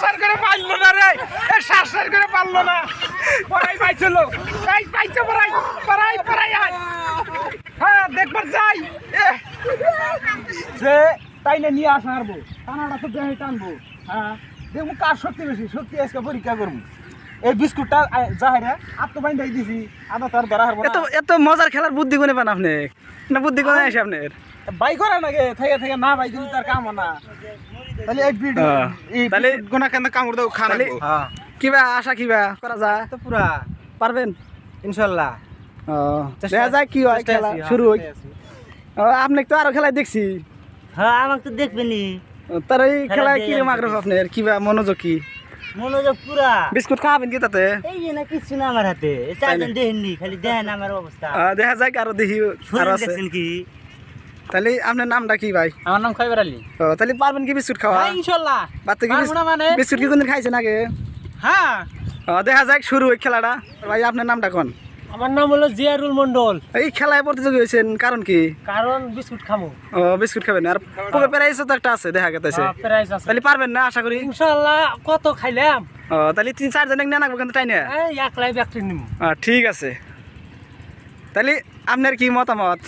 সার করে পারল না রে। এ সার সার করে পারল না। পড়াই পাইছিল এই পাইছে পড়াই। পড়াই পড়াই আয়। হ্যাঁ দেখবার যাই। এ, যে তাইলে নিয়ে আসা হারবো টানাটা তো দেহে টানবো। হ্যাঁ দেখব কার শক্তি বেশি। শক্তি আজকে পরীক্ষা করব। এই বিস্কুটটা যাহারে আর তো বাইন্দাই দিছি। আদা তার ধরা হারবো এত এত মজার খেলার বুদ্ধি কোনে পান আপনি? না বুদ্ধি কোনে আসে আপনার? বাই করে নাকি থেকে থেকে না বাই দিলে তার কাম না। তাহলে হ্যাঁ। এই তাহলে- তাহলে গোনা কেন কামড় দাও খানা তাহলে- কিবা আশা কিবা করা যায়? তো পুরা। পারবেন? ইনশাআল্লাহ ও দেখা যায় কি হয় খেলা শুরু হয় আপনি তো আরও খেলা দেখছি। হ্যাঁ আমাকে তো দেখবেনি তার এই খেলা খেলা কি রকম আগ্রহ আপনার? কিবা মনোযোগ কি? মনোযোগ পুরা। বিস্কুট খাওয়াবেন কি তাতে? এই যে না কিছু না আমার হাতে। চারজন দেখেননি খালি দেখেন আমার অবস্থা। দেখা যায় আরও দেখি আরও আছে। কি? তাহলে আপনার নামটা কি ভাই? আমার নাম খাইবার আলী। ও তাহলে পারবেন কি বিস্কুট খাওয়া? ইনশাআল্লাহ বাচ্চা কি না মানে? বিস্কুট কি কোনদিন খাইছেন আগে? হ্যাঁ। দেখা যাক শুরু হয় খেলাটা। ভাই আপনার নামটা কোন? আমার নাম হলো জিয়ারুল মন্ডল এই খেলায় প্রতিযোগী হয়েছেন কারণ কি? কারণ বিস্কুট খামো। ও বিস্কুট খাবেন আর পুরো প্রাইস তো একটা আছে দেখা গেছে। প্রাইস আছে। তাহলে পারবেন না আশা করি। ইনশাআল্লাহ কত খাইলাম? ও তাহলে তিন চারজন এক নাকবো কিন্তু তাই না এই একলাই ব্যক্তি নিম ঠিক আছে। তাহলে আপনার কি মতামত?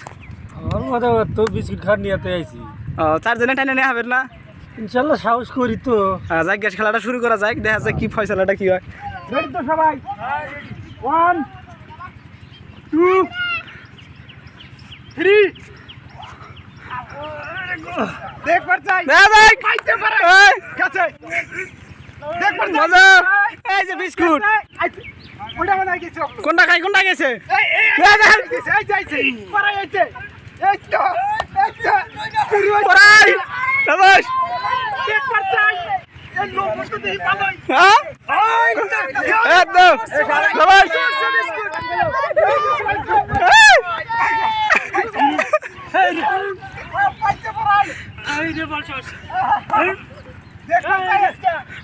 আমার তো বিস্কুট খাওয়ার নিয়ে আইছি ও চারজনে টাইনে নেওয়া না সাহস করি তো যাক গ্যাস খেলাটা শুরু করা যাক দেখা যাক কি ফয়সালাটা কি হয় রেডি তো সবাই ওয়ান টু থ্রি দেখবার চাই দেখা যাক পাইতে পারে কাছে দেখবার মজা এই যে বিস্কুট মনে হয় কোনটা খাই কোনটা গেছে এই এই এই এই যাইছে পারা যাইছে এই এই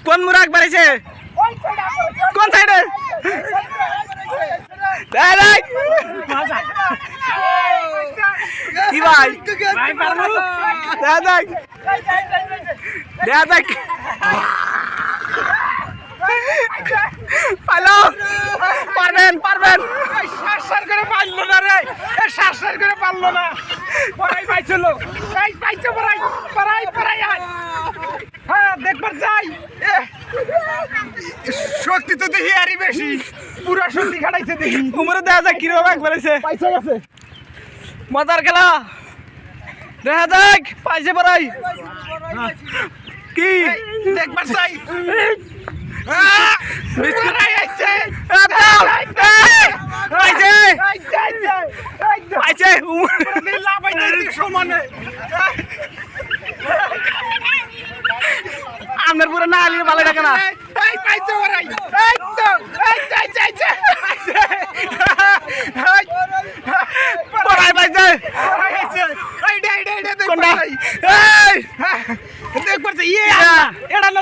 কোন মুরাক ছেড়া। কোন সাইডে কি ভাই? দেখ দেখ। দেখ দেখ। হ্যালো পারবেন পারবেন। এই করে পারল না রে। এ সারসার করে পারল না। পড়াই পাইছিল এই পাইছে পড়াই পড়াই পড়াই আয় হ্যাঁ দেখবার যাই। শক্তি তো দেখি আরই বেশি। পুরো শক্তি খাটাইছে দেখি। উমরে দেখা যাক কীরকম এক বাড়াইছে পাইছে গেছে। মজার খেলা। দেখা যাক, পাইছে পড়াই। কি? দেখবার চাই আপনার পুরো না আলিয়ে ভালো লাগে না এই পাইছে ওরাই এই তো এই তো, এই তো, এই তো, পাইছে এই, পড়াই পাইছে পড়াই আইছে। এই দে, এই দে, এই দে, দেখবার কোনটা চাই। এই ইয়ে, কিবা? এটা না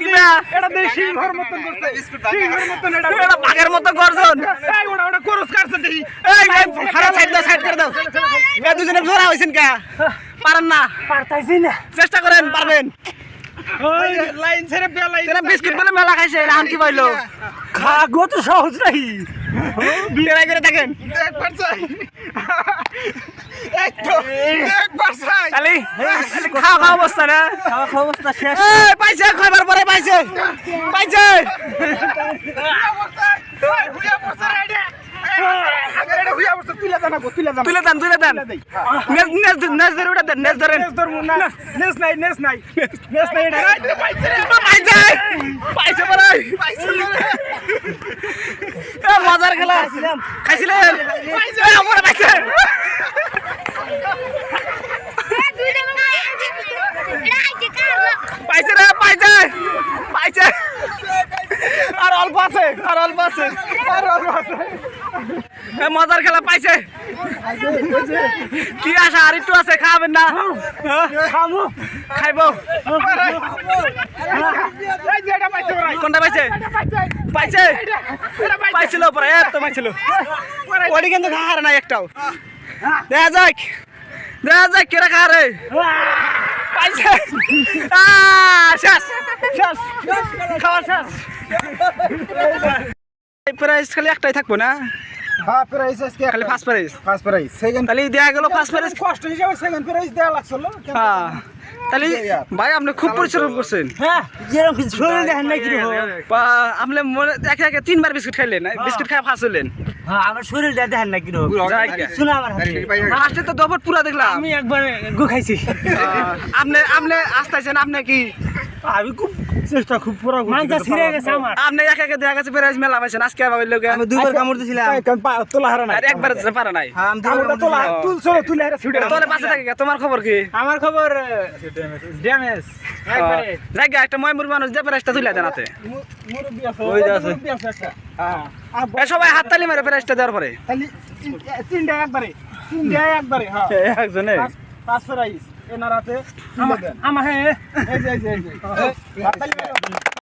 এটা দে, সিংহের মতন করছে। সিংহের মতন এটা। এটা বাঘের মতো গর্জন এই, ওটা, ওটা খরচ কাটছে দেখি। এই ভাই খারাপ সাইড দাও সাইড করে দাও এ দুজনে জোড়া হয়েছেন কা পারেন না পারতাইছি না। চেষ্টা করেন পারবেন ওই, লাইন ছেড়ে বেলাইন। তেরা বিস্কুট বলে মেলা খাইছে এখন কি পাইলো খাগো তো সহজ নাই করে দেখেন। খাওয়া খাওয়া অবস্থা না? খাওয়া খাওয়া অবস্থা শেষ। পাইছে খাইবার পরে পাইছে। পাইছে। তুলে দেন তুলে দেন। নেস নেস নেস ধরে উঠে দেন নেস ধরেন। নেস নাই, নেস নাই। নেস পাইছে পাইছে পাইছে। পরে এ মজার খেলা। খাইছিলেন? পাইছে। পাইছে রে পাইছে। পাইছে। আর অল্প আছে আর অল্প আছে আর অল্প আছে। মজার খেলা পাইছে। কি আশা আর একটু আছে খাবেন না? হ্যাঁ? খাইবো। কোনটা পাইছে? পাইছে। পাইছিল পরে এত পাইছিল। ওটি কিন্তু খাহার নাই একটাও। দেখা যাক দেখা যাক কেরা খাহারে পাইছে। শেষ শেষ খাওয়া শেষ। প্রাইস খালি একটাই থাকব না? হ্যাঁ প্রাইস আজকে খালি first price first price second তাহলে দেয়া গেল ফার্স্ট প্রাইস কষ্ট হিসাবে সেকেন্ড প্রাইস দেওয়া লাগছিল হ্যাঁ। তাহলে ভাই আপনি খুব পরিশ্রম করছেন। হ্যাঁ আপনি মনে একে একে তিনবার বিস্কুট খাইলেন বিস্কুট খাই ফাঁস হলেন হ্যাঁ আমার শরীরটা দেখেন না কীরকম। জায়গা। শোনা আমার হাতে লাস্টে তো দবট পুরা দেখলাম। আমি একবার গু খাইছি। আপনি আপনি আসতেছেন আপনি কি আমি খুব চেষ্টা খুব পুরো মানটা ছিঁড়ে গেছে আমার। আপনি একে একে দেখা গেছে প্রাইজ মেলা পাইছেন আজকে আবার লোকে আমি দুবার কামড় দিছিলাম। তোলা হারা নাই। আর একবার পারে নাই। আমি আমরা তোলা হারা পাশে থাকে কে? তোমার খবর কি? আমার খবর ড্যামেজ। জায়গা একটা ময়মুর মানুষ যে প্রাইজটা তুলে দেন হাতে। মুরব্বি আছে ওই যে আছে। মুরব্বি আছে একটা। হ্যাঁ। সবাই হাততালি মারে প্রাইজটা দেওয়ার পরে। তিনটা একবারে। তিনটা একবারে হ্যাঁ। একজনে? পাঁচ প্রাইস এনার হাতে তুলে দেন আমার হ্যাঁ এই যে এই যে এই যে হাততালি মারো।